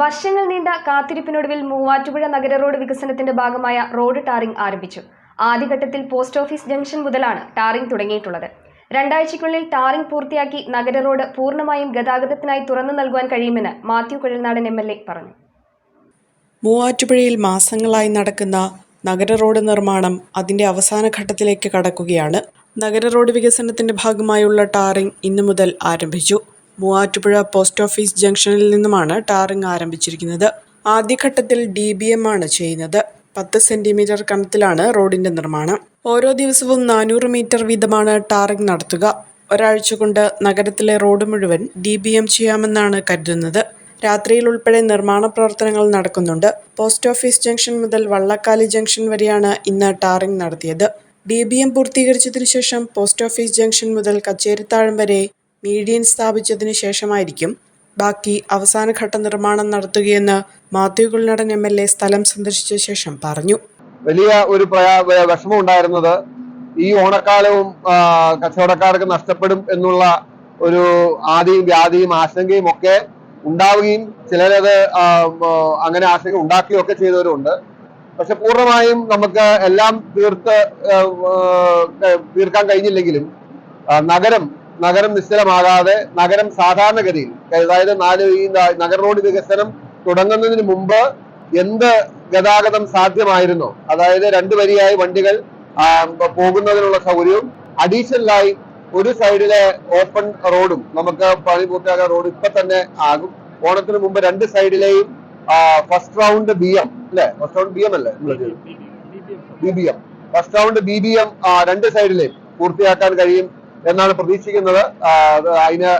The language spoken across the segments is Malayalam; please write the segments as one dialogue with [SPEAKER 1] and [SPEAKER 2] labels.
[SPEAKER 1] വർഷങ്ങൾ നീണ്ട കാത്തിരിപ്പിനൊടുവിൽ മൂവാറ്റുപുഴ നഗര റോഡ് വികസനത്തിന്റെ ഭാഗമായ റോഡ് ടാറിംഗ് ആരംഭിച്ചു. ആദ്യഘട്ടത്തിൽ പോസ്റ്റ് ഓഫീസ് ജംഗ്ഷൻ മുതലാണ് ടാറിംഗ് തുടങ്ങിയിട്ടുള്ളത്. രണ്ടാഴ്ചയ്ക്കുള്ളിൽ ടാറിംഗ് പൂർത്തിയാക്കി നഗര റോഡ് പൂർണമായും ഗതാഗതത്തിനായി തുറന്നു നൽകുവാൻ കഴിയുമെന്ന് Mathew Kuzhalnadan M L A പറഞ്ഞു.
[SPEAKER 2] മൂവാറ്റുപുഴയിൽ മാസങ്ങളായി നടക്കുന്ന നഗര റോഡ് നിർമ്മാണം അതിന്റെ അവസാന ഘട്ടത്തിലേക്ക് കടക്കുകയാണ്. നഗര റോഡ് വികസനത്തിന്റെ ഭാഗമായുള്ള ടാറിംഗ് ഇന്നു മുതൽ ആരംഭിച്ചു. മൂവാറ്റുപുഴ പോസ്റ്റ് ഓഫീസ് ജംഗ്ഷനിൽ നിന്നുമാണ് ടാറിംഗ് ആരംഭിച്ചിരിക്കുന്നത്. ആദ്യഘട്ടത്തിൽ ഡി ബി എം ആണ് ചെയ്യുന്നത്. പത്ത് സെന്റിമീറ്റർ കനത്തിലാണ് റോഡിന്റെ നിർമ്മാണം. ഓരോ ദിവസവും നാനൂറ് മീറ്റർ വീതമാണ് ടാറിംഗ് നടത്തുക. ഒരാഴ്ച കൊണ്ട് നഗരത്തിലെ റോഡ് മുഴുവൻ ഡി ബി എം ചെയ്യാമെന്നാണ് കരുതുന്നത്. രാത്രിയിൽ ഉൾപ്പെടെ നിർമ്മാണ പ്രവർത്തനങ്ങൾ നടക്കുന്നുണ്ട്. പോസ്റ്റ് ഓഫീസ് ജംഗ്ഷൻ മുതൽ വള്ളക്കാലി ജംഗ്ഷൻ വരെയാണ് ഇന്ന് ടാറിംഗ് നടത്തിയത്. ഡി ബി എം പൂർത്തീകരിച്ചതിനു ശേഷം പോസ്റ്റ് ഓഫീസ് ജംഗ്ഷൻ മുതൽ കച്ചേരിത്താഴം വരെ മീഡിയൻ സ്ഥാപിച്ചതിന് ശേഷമായിരിക്കും ബാക്കി അവസാനഘട്ട നിർമ്മാണം നടത്തുകയെന്ന് Mathew Kuzhalnadan M L A സ്ഥലം സന്ദർശിച്ച ശേഷം പറഞ്ഞു.
[SPEAKER 3] വലിയ ഒരു വിഷമം ഉണ്ടായിരുന്നത് ഈ ഓണക്കാലവും കച്ചവടക്കാർക്ക് നഷ്ടപ്പെടും എന്നുള്ള ഒരു ആദിയും വ്യാധിയും ആശങ്കയും ഒക്കെ ഉണ്ടാവുകയും ചിലരത് അങ്ങനെ ആശങ്ക ഉണ്ടാക്കുകയും ഒക്കെ ചെയ്തവരുണ്ട്. പക്ഷെ പൂർണമായും നമുക്ക് എല്ലാം തീർത്ത് തീർക്കാൻ കഴിഞ്ഞില്ലെങ്കിലും നഗരം നഗരം നിശ്ചലമാകാതെ നഗരം സാധാരണഗതിയിൽ അതായത് നാല് ഈ നഗരറോഡ് നഗര റോഡ് വികസനം തുടങ്ങുന്നതിന് മുമ്പ് എന്ത് ഗതാഗതം സാധ്യമായിരുന്നോ? അതായത് രണ്ടു വരിയായി വണ്ടികൾ പോകുന്നതിനുള്ള സൗകര്യവും അഡീഷണലായി ഒരു സൈഡിലെ ഓപ്പൺ റോഡും നമുക്ക് പണി പൂർത്തിയാക്കാൻ റോഡ് ഇപ്പൊ തന്നെ ആകും. ഓണത്തിന് മുമ്പ് രണ്ട് സൈഡിലെയും ഫസ്റ്റ് റൗണ്ട് ബി എം അല്ലെ? ഫസ്റ്റ് റൗണ്ട് ബി എം അല്ലേ? B B M first round B B M രണ്ട് സൈഡിലെയും പൂർത്തിയാക്കാൻ കഴിയും. എന്നാണ് പ്രതീക്ഷിക്കുന്നത്. അതിന്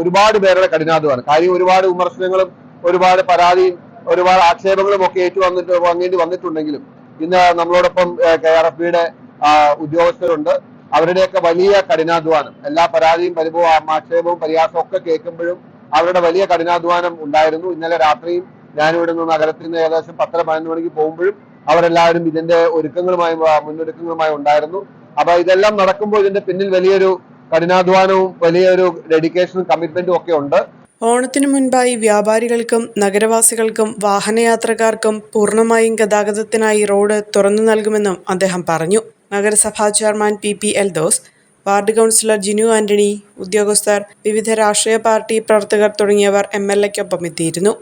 [SPEAKER 3] ഒരുപാട് പേരുടെ കഠിനാധ്വാനം. കാര്യം ഒരുപാട് വിമർശനങ്ങളും ഒരുപാട് പരാതിയും ഒരുപാട് ആക്ഷേപങ്ങളും ഒക്കെ ഏറ്റു വന്നിട്ട് വാങ്ങേണ്ടി വന്നിട്ടുണ്ടെങ്കിലും ഇന്ന് നമ്മളോടൊപ്പം കെ ആർ എഫ് ബിയുടെ ഉദ്യോഗസ്ഥരുണ്ട്. അവരുടെയൊക്കെ വലിയ കഠിനാധ്വാനം. എല്ലാ പരാതിയും പരിഭവം ആക്ഷേപവും പരിഹാസവും ഒക്കെ കേൾക്കുമ്പോഴും അവരുടെ വലിയ കഠിനാധ്വാനം ഉണ്ടായിരുന്നു. ഇന്നലെ രാത്രിയും ഞാനിവിടെ നിന്ന് നഗരത്തിൽ നിന്ന് ഏകദേശം പത്തര പതിനൊന്ന് മണിക്ക് പോകുമ്പോഴും അവരെല്ലാവരും ഇതിന്റെ ഒരുക്കങ്ങളുമായി മുന്നൊരുക്കങ്ങളുമായി ഉണ്ടായിരുന്നു. അപ്പൊ ഇതെല്ലാം നടക്കുമ്പോൾ ഇതിന്റെ പിന്നിൽ വലിയൊരു കഠിനാധ്വാനവും വലിയൊരു ഡെഡിക്കേഷനും കമ്മിറ്റ്മെന്റും ഒക്കെ ഉണ്ട്.
[SPEAKER 2] ഓണത്തിനു മുൻപായി വ്യാപാരികൾക്കും നഗരവാസികൾക്കും വാഹനയാത്രക്കാർക്കും പൂർണമായും ഗതാഗതത്തിനായി റോഡ് തുറന്നു നൽകുമെന്നും അദ്ദേഹം പറഞ്ഞു. നഗരസഭാ chairman P P Eldhose ward councillor Jinu Antony ഉദ്യോഗസ്ഥർ വിവിധ രാഷ്ട്രീയ പാർട്ടി പ്രവർത്തകർ തുടങ്ങിയവർ എം എൽ എക്കൊപ്പം എത്തിയിരുന്നു.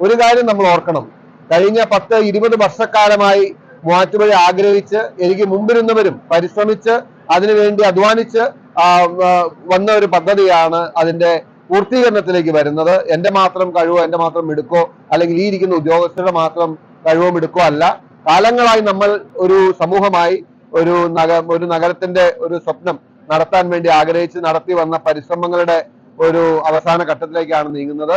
[SPEAKER 3] ഒരു കാര്യം നമ്മൾ ഓർക്കണം. കഴിഞ്ഞ പത്ത് ഇരുപത് വർഷക്കാലമായി മൂവാറ്റുപുഴ ആഗ്രഹിച്ച് എനിക്ക് മുമ്പിരുന്നവരും പരിശ്രമിച്ച് അതിനുവേണ്ടി അധ്വാനിച്ച് വന്ന ഒരു പദ്ധതിയാണ് അതിന്റെ പൂർത്തീകരണത്തിലേക്ക് വരുന്നത്. എന്റെ മാത്രം കഴിവോ എന്റെ മാത്രം മിടുക്കോ അല്ലെങ്കിൽ ഈ ഇരിക്കുന്ന ഉദ്യോഗസ്ഥരുടെ മാത്രം കഴിവോ മിടുക്കോ അല്ല. കാലങ്ങളായി നമ്മൾ ഒരു സമൂഹമായി ഒരു നഗ ഒരു നഗരത്തിന്റെ ഒരു സ്വപ്നം നടത്താൻ വേണ്ടി ആഗ്രഹിച്ച് നടത്തി വന്ന പരിശ്രമങ്ങളുടെ ഒരു അവസാന ഘട്ടത്തിലേക്കാണ് നീങ്ങുന്നത്.